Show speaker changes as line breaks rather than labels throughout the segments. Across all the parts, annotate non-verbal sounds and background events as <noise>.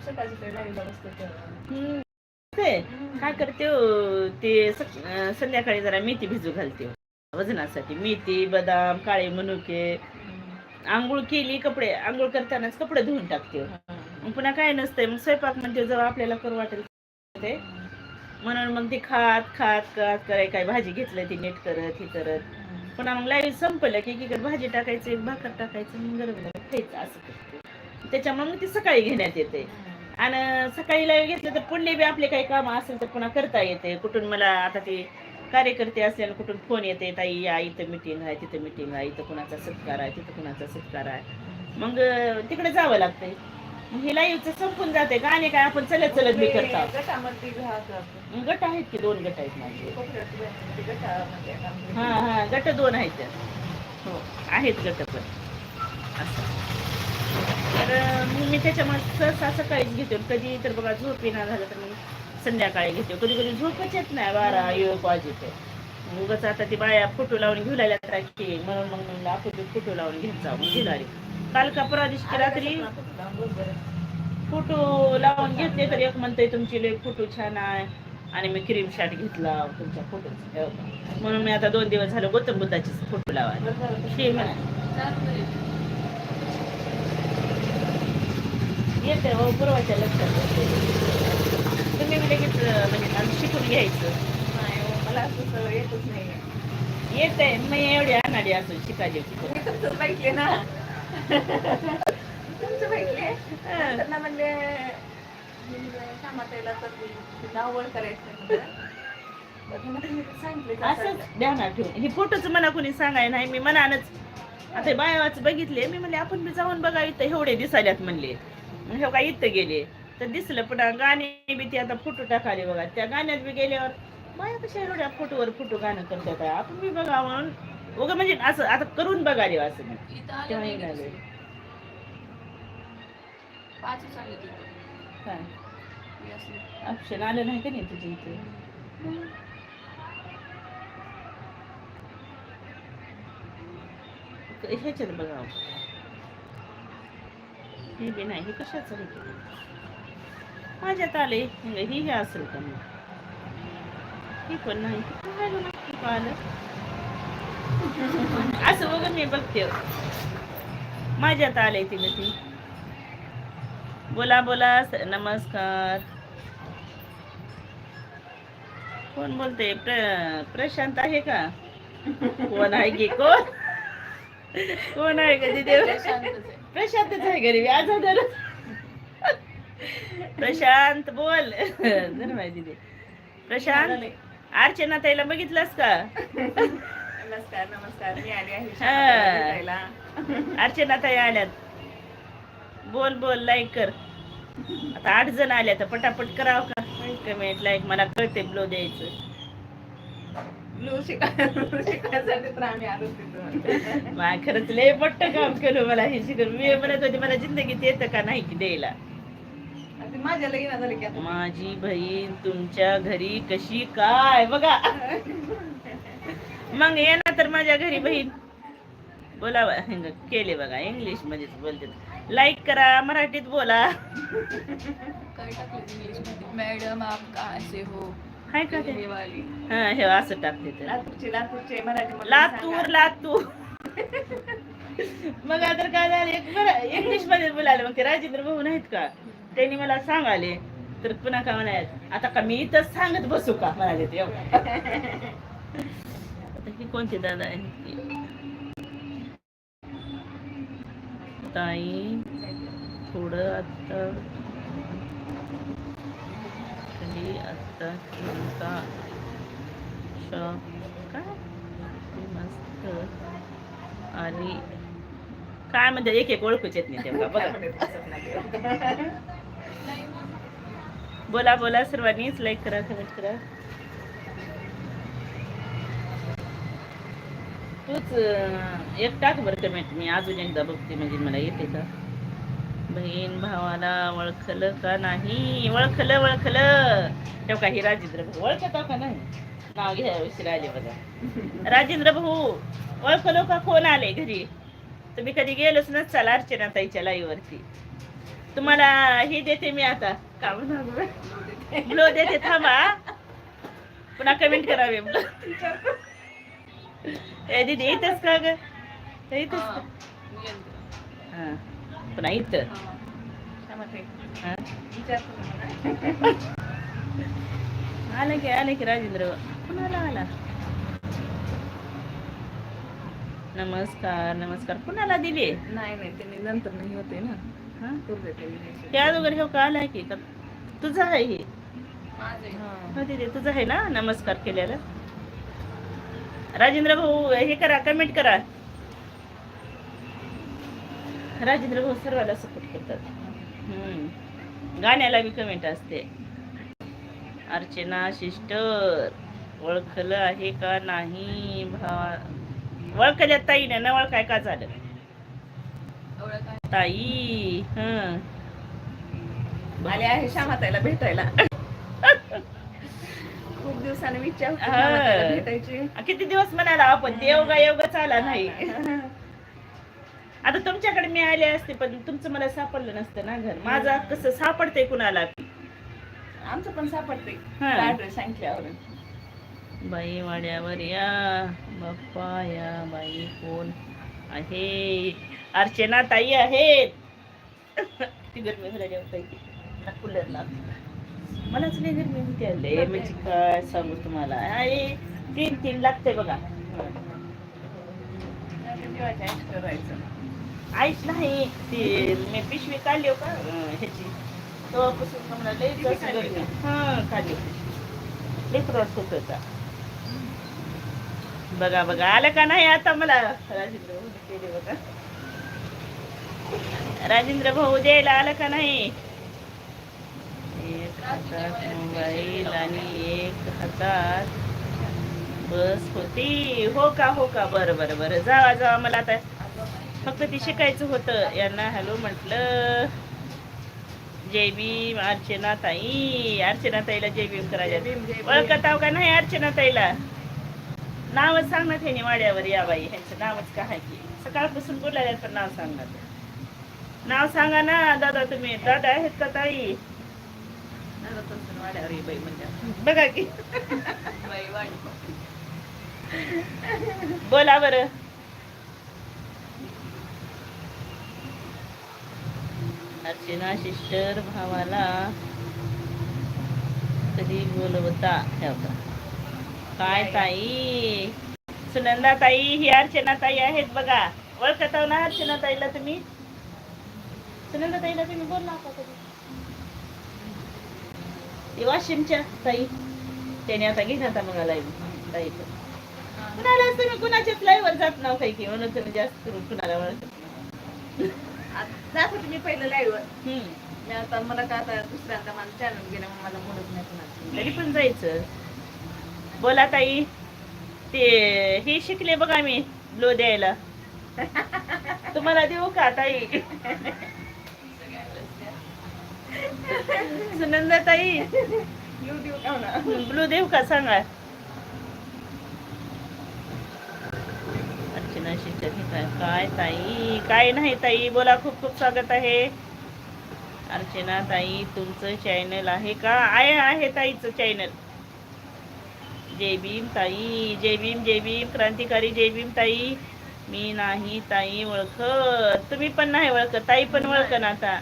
सकाळची तेव्हा.
हम्म. ते काय करते हो, ते सक- संध्याकाळी जरा मेथी भिजू घालते हो. वजनासाठी मेथी बदाम काळे मनुके आंघोळ केली कपडे आंघोळ करतानाच कपडे धुवून टाकते हो. मग पुन्हा काय नसतंय मग स्वयंपाक म्हणते जेव्हा आपल्याला करू वाटेल ते म्हणून मग ती खात खात खात कराय काय भाजी घेतलं ती नीट करत ही करत पुन्हा मग लाईव्ह संपलं की एकीकडे भाजी टाकायचं एक भाकर टाकायचं मग गरम गरम खायचं असं करते त्याच्यामुळे मग ती सकाळी घेण्यात येते आणि सकाळी लाईव्ह घेतलं तर पुढले बी आपले काही काम असेल तर पुन्हा करता येते. कुठून मला आता ते कार्यकर्ते असल्यानं कुठून फोन येते ताई या इथं मिटिंग आहे तिथं मिटिंग आहे इथं कुणाचा सत्कार आहे तिथं कुणाचा सत्कार आहे. मग तिकडे जावं लागतंय. हे लाईव्हचं संपून जाते गाणे काय आपण चलत चलत बी करतो? गट आहेत की दोन गट आहेत माझे? हा हा गट दोन आहेत हो आहेत गट पण. असं. तर मग मी त्याच्यामुळे सहसा सकाळीच घेतो. कधी तर बघा झोप येणार झालं तर मग संध्याकाळी घेतो. कधी कधी झोपच येत नाही. बारा एक वाजेत उगाच आता ती बाया फोटो लावून घेऊ लागल्या म्हणून मग म्हणलं आपण फोटो लावून घेत जाऊ मग काल का परवा दिवशी रात्री? फोटो लावून घेतले तर एक म्हणते तुमची लय फोटो छान आहे. आणि मी क्रीम शॉट घेतला तुमच्या फोटो म्हणून मी आता दोन दिवस झालं गौतम बुद्धाचे फोटो लावायला. हे म्हणा येते हो पूर्वाच्या लक्षात. तुम्ही बी लगेच म्हणजे आम्ही शिकून घ्यायचं.
नाही हो, मला असं सगळं येतच नाही
येते मी एवढी अनाडी असो शिकायची
मी तुमचं बघितले ना. तुमचं बघितले नंतर ना म्हणले कामात यायला तर ते नावड करायचं
असंच ध्यानात ठेवून. हे फोटोच मला कोणी सांगाय नाही मी मनानच. आता बायावाच बघितले मी म्हणले आपण बी जाऊन बघा इथं एवढे दिसायल्यात म्हणले. हे काय इथं गेले. तर दिसलं पण गाणे बी ते आता फोटो टाकाले बघा. त्या गाण्यात बी गेल्यावर बाया कशा एवढ्या फोटोवर फोटो गाणं करतात आपण बी बघा म्हणून. उगा म्हणजे असं आता करून असं काय?
हे असले.
ऑप्शन आलं नाही का नाही तुझ्या इथे? ह्याच्यात बघा. हे बी नाही हे कशाचं हे केलं माझ्यात आले ही हे हे असेल का मग? हे पण नाही. आलं असं बघ मी बघते. माझ्यात आले तिला ती. बोला बोला नमस्कार. कोण बोलते? प्र प्रशांत आहे का? कोण आहे की कोण? कोण आहे का तिथे प्रशांतच आहे घरी आज प्रशांत बोल. जर माहिती दे. प्रशांत अर्चना ताईला बघितलंस का?
नमस्कार नमस्कार. मी आली आहे.
अर्चना ताई आल्यात. बोल बोल लाईक कर. आता आठ जण आल्या तर पटापट करावं का? कमेंट लाईक मला कळते ब्लो द्यायचं.
ब्लू शिकाय शिकायसाठी तर आम्ही आलो तिथून
मा खरंच लय मोठं काम केलं मला हे शिकून. मी म्हणत होते मला जिंदगीत येतं का नाही की द्यायला
माझ्या लगीन झालं की आता.
माझी बहीण तुमच्या घरी कशी काय? बघा. मग ये ना तर माझ्या घरी बहीण. बोला बा- केले बघा इंग्लिश मध्येच बोलते लाईक करा मराठीत बोला.
काय टाकले इंग्लिशमध्ये. मॅडम आप कहाँ से हो?
हाय का ते?
हे
असं टाकते लातूर लातूर. मग आता काय झालं एक बरं इंग्लिशमध्ये बोलायला मग ते राजेंद्र भाऊ नाहीत का? त्यांनी मला सांगाले तर पुन्हा का म्हणायत आता का मी इथंच सांगत बसू का? म्हणाले ते एवढं. <laughs> आता ही कोणती दादा ताई थोडं आता खाली आता शॉप काय? मस्त. आणि काय म्हणते? एक एक ओळखूच येत नाही तेव्हा बघा. बोला बोला सर्वांनीच. लाईक करा कमेंट करा. तूच एक टाक बरं कमेंट मी अजून एकदा बघते म्हणजे मला येते का? बहीण भावाला ओळखलं का नाही? ओळखलं ओळखलं. तेव्हा काही राजेंद्र भाऊ ओळखत का नाही? नाव घ्या राजे बघा. राजेंद्र भाऊ ओळखलो का? कोण आले घरी? तुम्ही कधी गेलोच नसाल अर्चना ताईच्या लाईव्ह वरती तुम्हाला हे देते मी आता.
का म्हणून
ब्लो देते थांबा. पुन्हा कमेंट करावे. ब्लो दीदी इथंच का ग? इथंच का? हा. पुन्हा इथं. हा. आलं की आलं की राजेंद्र. कुणाला आला? नमस्कार नमस्कार. कुणाला दिली?
नाही नाही त्यांनी नंतर नाही होते ना.
हा. त्या हे का आलाय की? का तुझं आहे हे?
हा.
हो दीदी तुझं आहे ना? नमस्कार केलेलं. राजेंद्र भाऊ हे करा कमेंट करा. राजेंद्र भाऊ सर्वाला सपोर्ट करतात. हम्म. गाण्याला बी कमेंट असते. अर्चना सिस्टर ओळखलं आहे का नाही? भावा ओळखल्या ताईने न ओळखाय का झालं? ताई हं.
आले आहे श्यामाताईला भेटायला. खूप दिवसाने विचार भेटायची.
किती दिवस म्हणाला आपण देवगा योगच आला नाही. <laughs> तुमच्याकडे मी आले असते पण तुमचं मला सापडलं नसतं ना घर. माझा कसं सापडतंय कुणाला?
आमचं पण सापडते
हा.
ऍड्रेस
बाई वाड्यावर या. बाप्पा या बाई कोण आहे? अर्चना ताई आहेत. ती गरमी कूलर लाव मलाच लय गरमी होती आले म्हणजे काय सांगू तुम्हाला. आहे तीन तीन लागते बघा
जेवायचं करायचं.
आईच नाही ती मी पिशवी काढली हो का ह्याची. तेव्हापासून हा काढली होत. होता बघा बघा आलं का नाही आता मला? राजेंद्र भाऊ केले बघा राजेंद्र भाऊ द्यायला आलं का नाही? एक हातात मोबाईल आणि एक हातात बस होती. हो का हो का? बरं बरं बरं. जावा जावा मला आता फक्त ती शिकायचं होतं. यांना हॅलो म्हटलं जय भीम अर्चना ताई अर्चना ताईला जय भीम करायच्या. ओळखत आहो का नाही अर्चना ताईला नावच सांगणार त्यांनी वाड्यावर या बाई ह्यांचं नावच काय की? सकाळपासून बोलायला पण नाव सांगणार नाव सांगा ना दादा तुम्ही. दादा आहेत का ताई?
म्हणजे.
बघा की. बोला बरं. अर्चना सिस्टर भावाला कधी बोलवता. ठेवता काय ताई? सुनंदा ताई ही अर्चना ताई आहेत बघा. ओळखत हो ना अर्चना ताईला तुम्ही? सुनंदा ताईला तुम्ही बोलला का कधी वाशिमच्या ताई. त्याने आता घेण्यात मला लाईव्ह ताई कुणाला तुम्ही कुणाच्याच लाईव्ह जात नाव काही की म्हणून तुम्ही जास्त करून कुणाला
म्हणत जात होते मी पहिलं लाईव्ह. मी आता मला का आता दुसऱ्यांदा माझं चॅनल गेलं मग मला म्हणत नाही कुणाचं.
तरी पण जायचं. बोला ताई ते हे शिकले बघा मी ब्लो द्यायला. तुम्हाला देऊ का ताई सुनंदा ताई ब्लू देऊ का सांगा? काय? ताई? काय नाही ताई बोला खूप खूप स्वागत आहे. अर्चना ताई तुमचं चॅनल आहे का? आहे आहे ताईचं चॅनल जय भीम ताई जय भीम जय भीम क्रांतिकारी जय भीम ताई. मी नाही ताई ओळखत. तुम्ही पण नाही ओळखत ताई पण ओळख ना आता.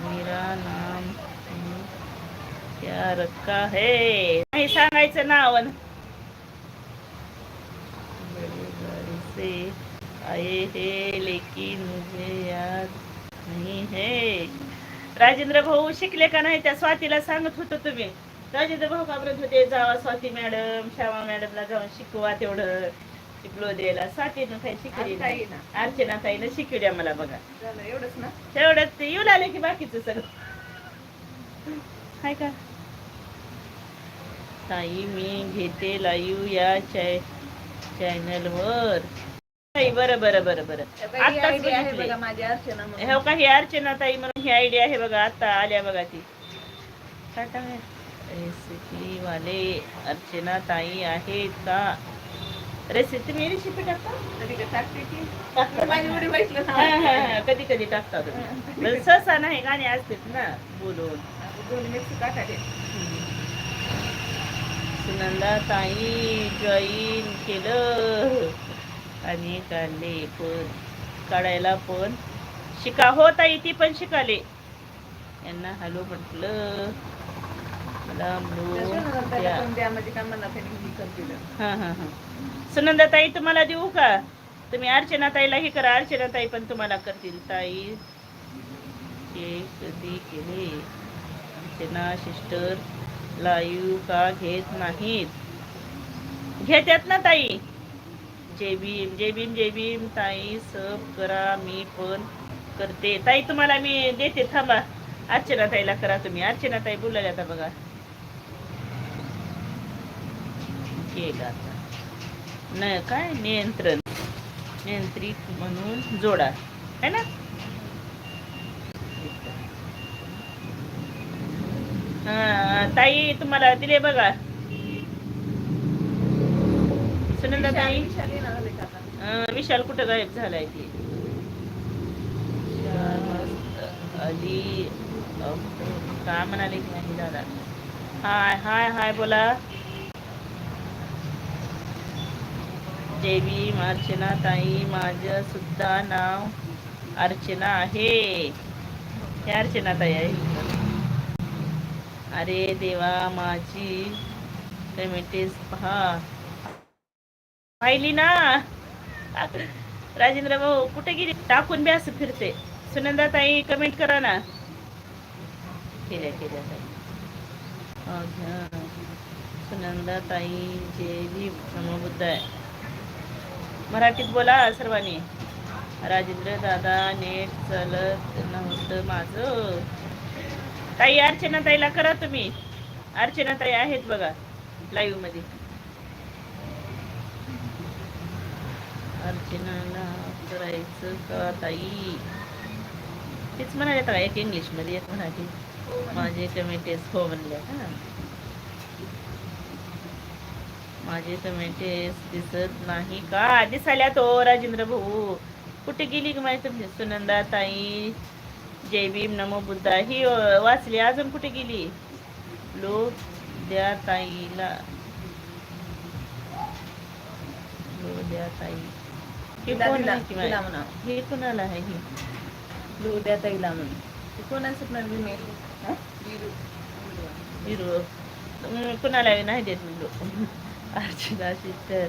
मेरा नाम हम्म, क्या रखा है. नाही सांगायचं नाव. से आए हैं लेकिन मुझे याद नहीं है। राजेंद्र भाऊ शिकले का नाही? त्या स्वातीला सांगत होतो तुम्ही. राजेंद्र भाऊ घाबरत होते. जावा स्वाती मॅडम श्यामा मॅडमला जाऊन शिकवा तेवढं. शिकलो द्यायला. स्वातीनं काही शिकली. अर्चना ताईनं शिकवल्या मला बघा.
एवढंच ना?
तेवढंच येऊ लागले की बाकीचं सगळं. हाय का? ताई मी घेते लाईव्ह या चॅ चॅनलवर ताई बरं बरं बरं बरं.
ही आहे
बघितली
बघा माझी अर्चना म्हणून.
हो का ही अर्चना ताई म्हणून ही आयडिया आहे बघा आता आल्या बघा ती. टाटा. रेसिपी वाले अर्चना ताई आहेत का? रेसिपी तुम्ही रेसिपी टाकता?
कधी कधी टाकते
तुम्ही. सहसा नाही गाणी असतात ना बोलून. सुनंदा ताई जॉईन केलं. आणि काढले पण काढायला पण शिका. हो ताई ती पण शिकाले. यांना हॅलो म्हटलं. मला सुनंदा ताई तुम्हाला देऊ का? तुम्ही अर्चना ताईला हे करा. अर्चना ताई पण तुम्हाला करतील. ताई हे कधी केले? अर्चना सिस्टर लाईव्ह का घेत नाहीत? घेत्यात ना ताई? जय भीम जय भीम जय भीम ताई सब करा मी पण करते. ताई तुम्हाला मी देते थांबा. अर्चना ताईला करा तुम्ही. अर्चना ताई बोलायला आता बघा. न काय? नियंत्रण. नियंत्रित म्हणून जोडा. है ना? हा, ताई तुम्हाला दिले बघा. सुनंदा ताई
विशाल
कुठं गायब झालाय ते? आधी अली काय म्हणाले की नाही दादा? हाय हाय हाय बोला. देवी अर्चना ताई माझं सुद्धा नाव अर्चना आहे. हे अर्चना ताई आहे. अरे देवा माझी पेमेंटेस पहा. पाहिली ना? राजेंद्र भाऊ कुठे गेली? टाकून बी असं फिरते. सुनंदा ताई कमेंट करा ना. केल्या केल्या ताई. सुनंदा ताई जे भी समबुद्ध आहे. मराठीत बोला सर्वांनी. राजेंद्र दादा नेट चालत नव्हतं माझं. ताई अर्चना ताईला करा तुम्ही. अर्चना ताई आहेत बघा लाईव्हमध्ये. अर्चनाला करायचं का ताई? तेच म्हणाले आता एक इंग्लिशमध्ये एक मराठी माझे कमेंटेस हो म्हणल्या हा. माझे कमेंटेस दिसत नाही का? दिसायला तो राजेंद्र भाऊ. कुठे गेली की माहिती तुमची सुनंदा ताई. जय भीम नमो बुद्धा. ही वाचली. अजून कुठे गेली? लोक द्या ताईला. लो द्या ताई हे कोण आहे. हे कोणाला हे?
द्या ताईला म्हणून मी मेल
हा? हिरो कुणाला नाही देत मी लोक अर्चना सिस्टर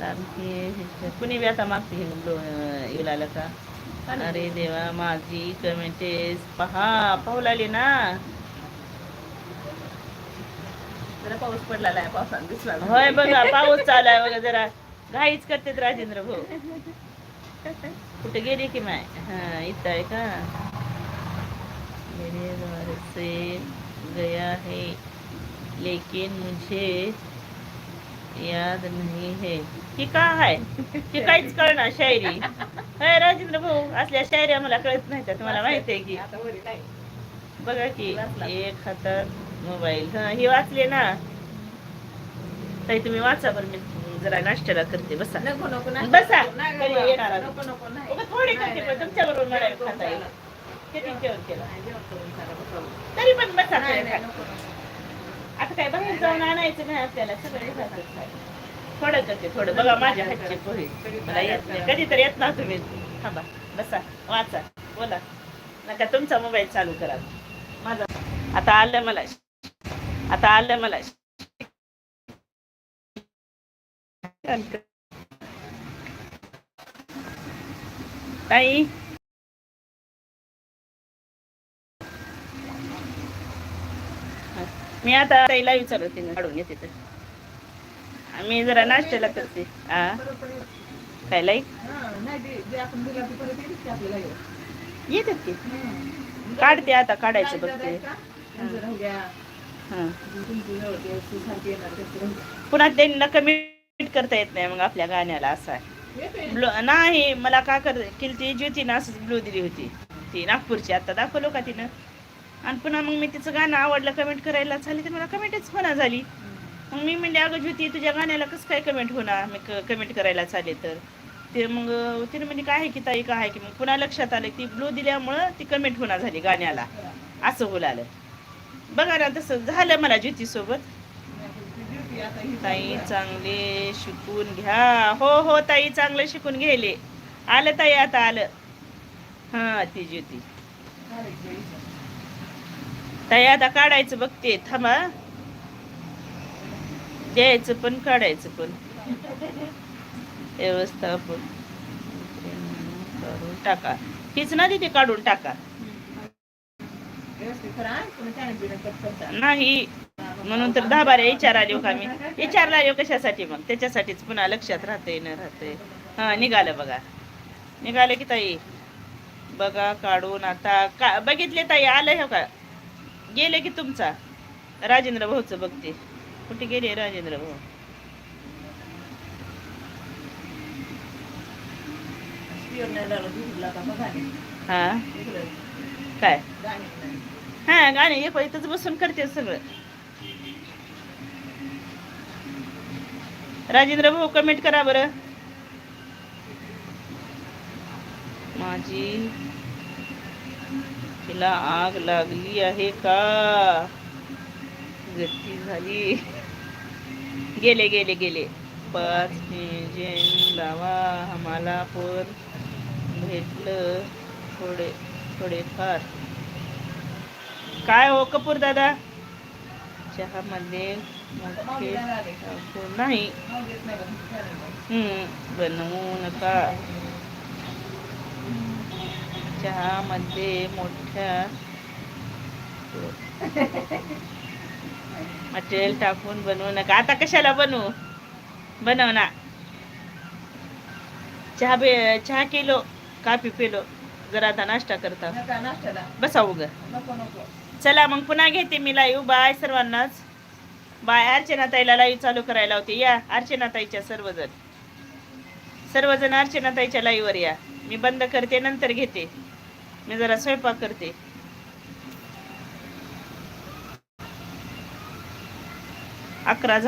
लांबी सिस्टर कुणी बी आता मागते हे लो- इलाला का? अरे देवा माझी कमेंटेस पहा पाहू लागली ना.
जरा पाऊस पडला आहे पावसानं दिसला
होय बघा पाऊस चालू आहे बघा जरा. घाईच करतेत राजेंद्र भाऊ. <laughs> कुठे गेली की माय? हा इथं आहे का? मेरे द्वार से गया है लेकिन मुझे याद नहीं है. ही का आहे ही काहीच कळणार शायरी. होय राजेंद्र भाऊ असल्या शायऱ्या मला कळत नाही त्या तुम्हाला माहिती आहे की. बघा की. एक हातात मोबाईल. हा हे वाचले ना? ताई तुम्ही वाचा बरं मी जरा नाश्त्याला करते बसा.
नको नको नाही
बसा.
नाही.
येणार?
नको नको नाही.
उगाच थोडी करते पण तुमच्या बरोबर मला खाता येईल.
नको.
किती जेवण केलं?
नाही, जेवण करून जरा बसावं.
तरी पण बसा
नाही,
थोडं.
नाही,
खा.
नको, नको.
आता काय बाहेर जाऊन आणायचं नाही आपल्याला सगळे. थोडं करते थोडं. बघा माझ्या हातचे पोहे मला येत नाही. कधी तर येत ना तुम्ही. थांबा बसा वाचा बोला. नका तुमचा मोबाईल चालू करा. माझा आता आलं मला. आता आलं मला. ताई मी आता ताईला विचारू तिने काढून घेते तर मी जरा नाश्त्याला करते. हा काय लाईक येतात की? काढते आता काढायचं बघते. पुन्हा त्यांना कमी कमेंट करता येत नाही मग आपल्या गाण्याला असं आहे? ब्लो नाही मला का कर केली ती ज्योतीनं असंच ब्लो दिली होती. ती नागपूरची आता दाखवलो का तिनं? आणि पुन्हा मग मी तिचं गाणं आवडलं कमेंट करायला झाली तर मला कमेंटच म्हणा झाली. मग मी म्हणले अगं ज्योती तुझ्या गाण्याला कसं काय कमेंट होणार? मी कमेंट करायला चालेल तर. ते मग तिने म्हणजे काय आहे की ताई काय आहे की? मग पुन्हा लक्षात आलं ती ब्लू दिल्यामुळं ती कमेंट होणार झाली गाण्याला. असं बोलालं बघा ना तसं झालं मला ज्योती सोबत ताई चांगले शिकून घ्या. हो हो ताई चांगलं शिकून घ्यायले आलं ताई आता आलं. हा ती ज्योती. ताई आता काढायचं बघते. थांबा. द्यायचं पण काढायचं पण. व्यवस्थापन काढून टाका. हीच ना तिथे काढून टाका. नाही. म्हणून तर दहा बारा विचार आले हो का मी विचारला येऊ कशासाठी मग? त्याच्यासाठीच पुन्हा लक्षात राहते न राहते हा निघालं बघा. निघालं की ताई. बघा काढून आता का बघितले ताई आलं हो का? गेले की तुमचा. राजेंद्र भाऊचं बघते. कुठे गेले राजेंद्र भाऊ? हा. काय? हा गाणे एक इथंच बसून करते सगळं. राजेंद्र भाऊ कमेंट करा बरं. माझी तिला आग लागली आहे का? गती झाली. गेले गेले गेले. पाच जेन लावा आम्हाला पण भेटलं थोडे थोडेफार. काय हो कपूर दादा? चहामध्ये नाही हम्म, बनवू नका. चहामध्ये मोठ्या मटेरियल टाकून बनवू नका. आता कशाला बनवू? बनव ना. चहा बे चहा केलो काफी पेलो. जरा आता नाश्ता करता. बसा उग. चला मग पुन्हा घेते मी लाईव्ह बाय सर्वांनाच. बाय अर्चनाताईला लाईव्ह चालू करायला होती. या अर्चनाताईच्या सर्वजण. सर्वजण अर्चनाताईच्या लाईव्हवर या. मी बंद करते नंतर घेते. मी जरा स्वयंपाक करते. अकरा झाले.